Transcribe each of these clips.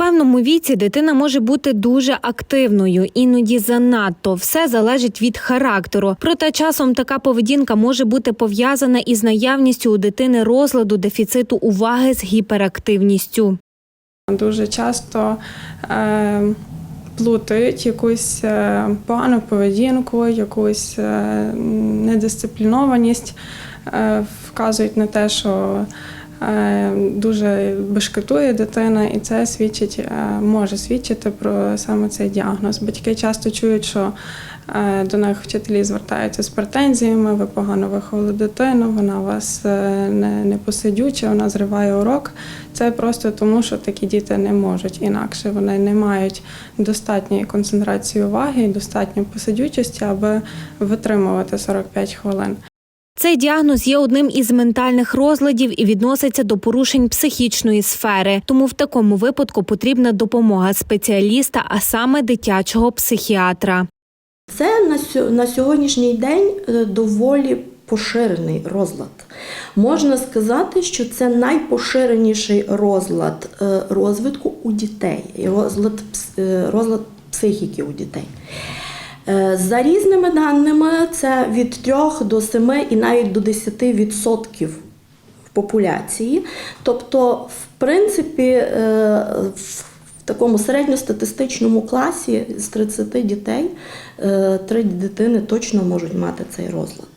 певному віці дитина може бути дуже активною, іноді занадто. Все залежить від характеру. Проте часом така поведінка може бути пов'язана із наявністю у дитини розладу дефіциту уваги з гіперактивністю. Дуже часто е, плутають якусь е, погану поведінку, якусь е, недисциплінованість, е, вказують на те, що дуже бешкетує дитина, і це свідчить, е, може свідчити про саме цей діагноз. Батьки часто чують, що е, до них вчителі звертаються з претензіями, ви погано виховали дитину, вона у вас е, не, не посидюча, вона зриває урок. Це просто тому, що такі діти не можуть інакше. Вони не мають достатньої концентрації уваги і достатньої посидючості, аби витримувати 45 хвилин. Цей діагноз є одним із ментальних розладів і відноситься до порушень психічної сфери. Тому в такому випадку потрібна допомога спеціаліста, а саме дитячого психіатра. Це на, сьогоднішній день е, доволі поширений розлад. Можна сказати, що це найпоширеніший розлад е, розвитку у дітей, розлад, е, розлад психіки у дітей. Е, За різними даними, це від 3 до 7 і навіть до 10% в популяції. Тобто, в принципі, е, в такому середньостатистичному класі з 30 дітей е, три дитини точно можуть мати цей розлад.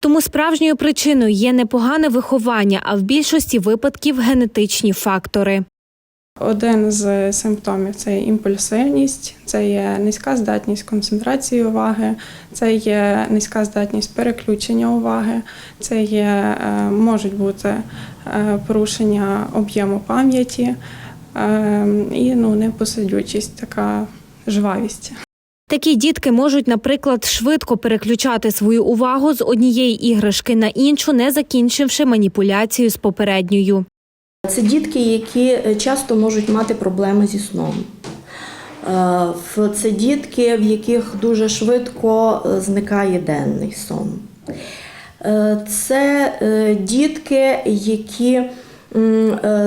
Тому справжньою причиною є не погане виховання, а в більшості випадків генетичні фактори. Один з симптомів це імпульсивність, це є низька здатність концентрації уваги, це є низька здатність переключення уваги, це є, е, можуть бути е, порушення об'єму пам'яті е, і ну, непосидючість, така жвавість. Такі дітки можуть, наприклад, швидко переключати свою увагу з однієї іграшки на іншу, не закінчивши маніпуляцію з попередньою. Це дітки, які е, часто можуть мати проблеми зі сном. Е, Це дітки, в яких дуже швидко е, зникає денний сон. Це дітки, які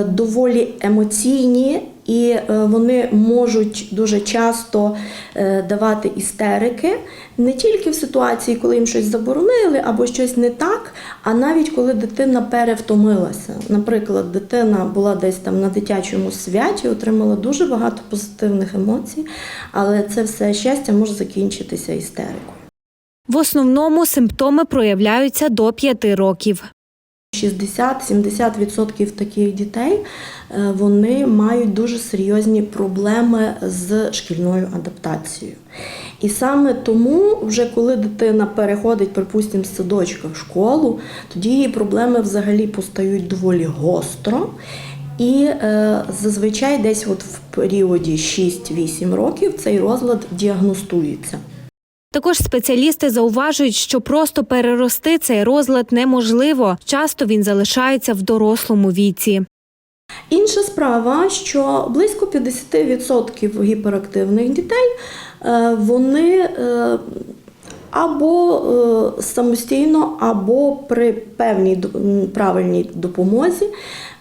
доволі емоційні, і е, вони можуть дуже часто е, давати істерики не тільки в ситуації, коли їм щось заборонили або щось не так, а навіть коли дитина перевтомилася. Наприклад, дитина була десь там на дитячому святі, отримала дуже багато позитивних емоцій, але це все щастя може закінчитися істерикою. В основному симптоми проявляються до 5 років. 60-70% таких дітей е, вони мають дуже серйозні проблеми з шкільною адаптацією. І саме тому, вже коли дитина переходить, припустимо, з садочка в школу, тоді її проблеми взагалі постають доволі гостро. І е, зазвичай десь от в періоді 6-8 років цей розлад діагностується. Також спеціалісти зауважують, що просто перерости цей розлад неможливо. Часто він залишається в дорослому віці. Інша справа, що близько 50% гіперактивних дітей е, вони е, або е, самостійно, або при певній правильній допомозі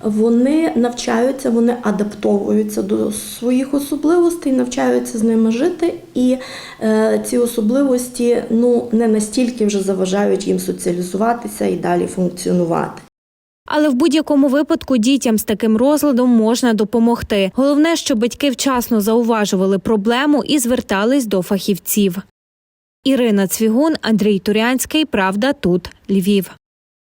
вони навчаються, вони адаптовуються до своїх особливостей, навчаються з ними жити, і е, ці особливості ну, не настільки вже заважають їм соціалізуватися і далі функціонувати. Але в будь-якому випадку дітям з таким розладом можна допомогти. Головне, щоб батьки вчасно зауважували проблему і звертались до фахівців. Ірина Цвігун, Андрій Турянський. Правда, тут Львів.